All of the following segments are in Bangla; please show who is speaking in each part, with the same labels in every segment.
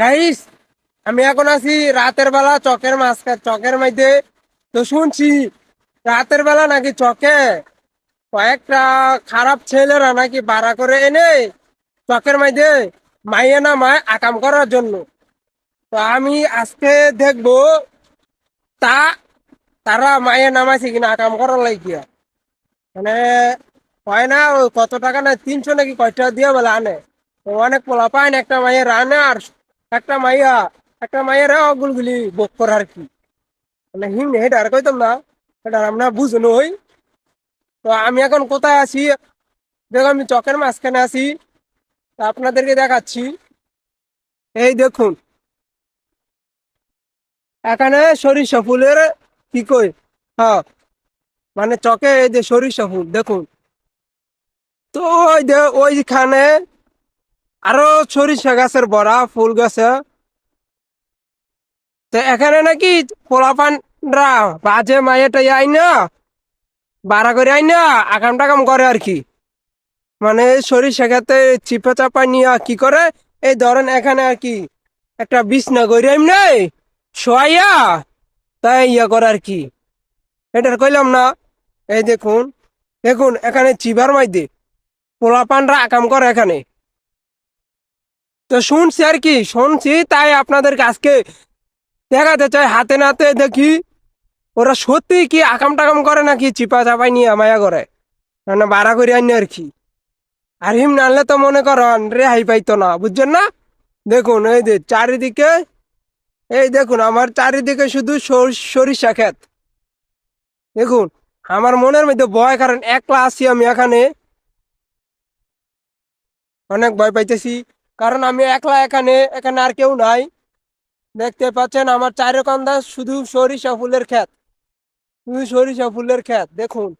Speaker 1: গাইস আমি এখন আছি রাতের বেলা চকের মাঝখান, চকের মধ্যে। তো শুনছি, রাতের বেলা নাকি চকে? কয়েকটা খারাপ ছেলেরা নাকি ভাড়া করে এনে চকের মধ্যে মাইয়ে না মায় আকাম করার জন্য। তো আমি আজকে দেখব তা, তারা মায়ে নামাইছে কিনা আকাম করার লাগিয়া। মানে হয় না ওই কত টাকা না, তিনশো নাকি কয়টা দিয়ে বলে আনে। অনেক পোলা পায় না একটা মাইয়ের আনে আর একটা মাইয়া, একটা মাইয়ের অগুলগুলি বক করে আর কি। মানে হিম হেটা আর কইতাম না এটা আমরা বুঝনো হই তো আমি এখন কোথায় আছি? দেখো, আমি চকের মাঝখানে আছি। আপনাদেরকে দেখাচ্ছি। এই দেখুন এখানে সরিষা ফুলের কি কই? হ্যাঁ মানে চকে এই যে সরিষা ফুল, দেখুন। তো ওই যে ওইখানে আরও সরিষা গাছের বড়া, ফুল গাছে। তো এখানে নাকি পোলাপানরা বাজে মায়েটা আই না বাড়া করে আই না আকাম টাকাম করে আর কি। মানে সরিষা খেতে চিপা চাপা নিয়ে কি করে? এই ধরেন এখানে আর কি একটা বিছনা করে এমনি শোয়াইয়া তাই ইয়া করে আর কি? এটার কইলাম না। এই দেখুন দেখুন, এখানে চিবার মাইদে পোলাপানরা আকাম করে এখানে। তো শুনছি আর কি, শুনছি তাই আপনাদের আজকে দেখাতে চাই, হাতে নাতে দেখি ওরা সত্যি কি আকাম টাকাম করে নাকি চিপা চাপাই নিয়ে মায়া করে? মানে বাড়া করে আনি আর কি। আর হিম নানলে তো মনে করেন রেহাই পাইতো না, বুঝছেন না? দেখুন, এই যে চারিদিকে এই দেখুন, আমার চারিদিকে শুধু সর- সরিষা ক্ষেত। দেখুন, আমার মনের মধ্যে ভয়, কারণ একলা আছি আমি এখানে। অনেক ভয় পাইতেছি, কারণ আমি একলা এখানে এখানে আর কেউ নাই। দেখতে পাচ্ছেন, আমার চারকান্দা শুধু সরিষা ফুলের ক্ষেত। শুধু সরিষা ফুলের ক্ষেত, দেখুন।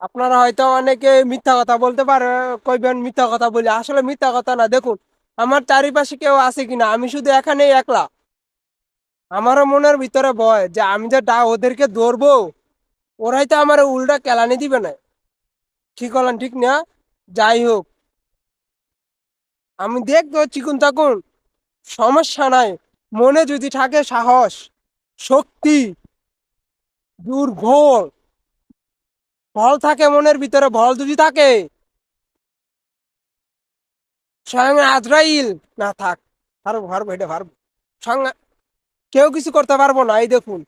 Speaker 1: আপনারা হয়তো অনেকে মিথ্যা কথা বলতে পারে, কইবেন মিথ্যা কথা বলি। আসলে মিথ্যা কথা না, দেখুন। আমার চারিপাশে কেউ আছে কিনা? আমি শুধু এখানেই একলা। আমারও মনের ভিতরে ভয় যে আমি যে ডা ওদেরকে ধরবো, ওরাই তো আমার উল্টা কেলানি দিবে না। ঠিক হলেন ঠিক না? যাই হোক। আমি দেখব চিকুন থাকুন সমস্যা নাই। মনে যদি থাকে সাহস, শক্তি, দুর্বল। বল থাকে মনের ভিতরে বল যদি থাকে স্বয়ং আজরাইল। না, থাক পারব পারব এটা পারব সঙ্গে কেউ কিছু করতে পারব না, এই দেখুন।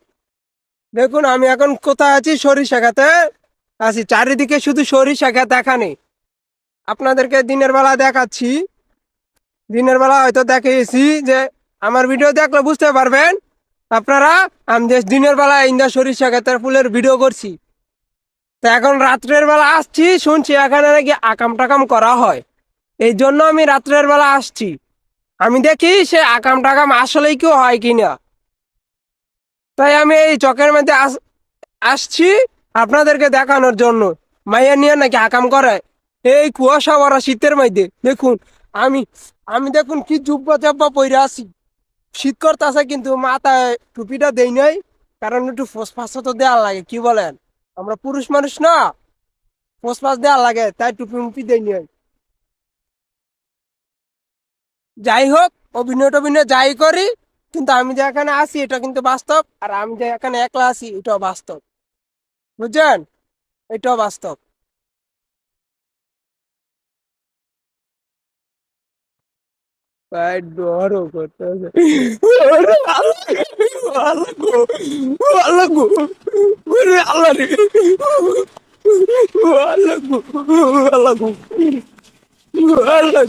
Speaker 1: দেখুন, আমি এখন কোথায় আছি? সরিষা খেতে আছি। চারিদিকে শুধু সরিষা খেত এখানে আপনাদেরকে দিনের বেলা দেখাচ্ছি। দিনের বেলা হয়তো দেখিয়েছি যে, আমার ভিডিও দেখলে বুঝতে পারবেন, আপনারা, আমি যে দিনের বেলা ইন্দা সরিষা খেতের ফুলের ভিডিও করছি। তো এখন রাত্রের বেলা আসছি, শুনছি এখানে নাকি আকাম টাকাম করা হয়। এই জন্য আমি রাত্রের বেলা আসছি। আমি দেখি সে আকাম টাকাম আসলেই কেউ হয় কিনা। তাই আমি এই চকের মধ্যে আস- আসছি আপনাদেরকে দেখানোর জন্য। মাইয়া নিয়ে নাকি আকাম করে। এই কুয়াশা ভরা শীতের মধ্যে। দেখুন, আমি আমি দেখুন কি জুব্বা চাব্বা পরে আছি। শীত করতেছে কিন্তু মাথায় টুপিটা দেই নাই, কারণ একটু ফোসফাস তো দেওয়া লাগে, কি বলেন? আমরা পুরুষ মানুষ না, ফোসফাস দেওয়া লাগে, তাই টুপি মুপি দেই নাই। যাই হোক অভিনয় টভিনয় যাই করি কিন্তু আমি যে এখানে আছি এটা কিন্তু বাস্তব আর আমি যে এখানে একলা আছি এটাও বাস্তব। বুঝছেন? এটাও বাস্তব। করতেছে। আল্লাহ আল্লাহ আল্লাহ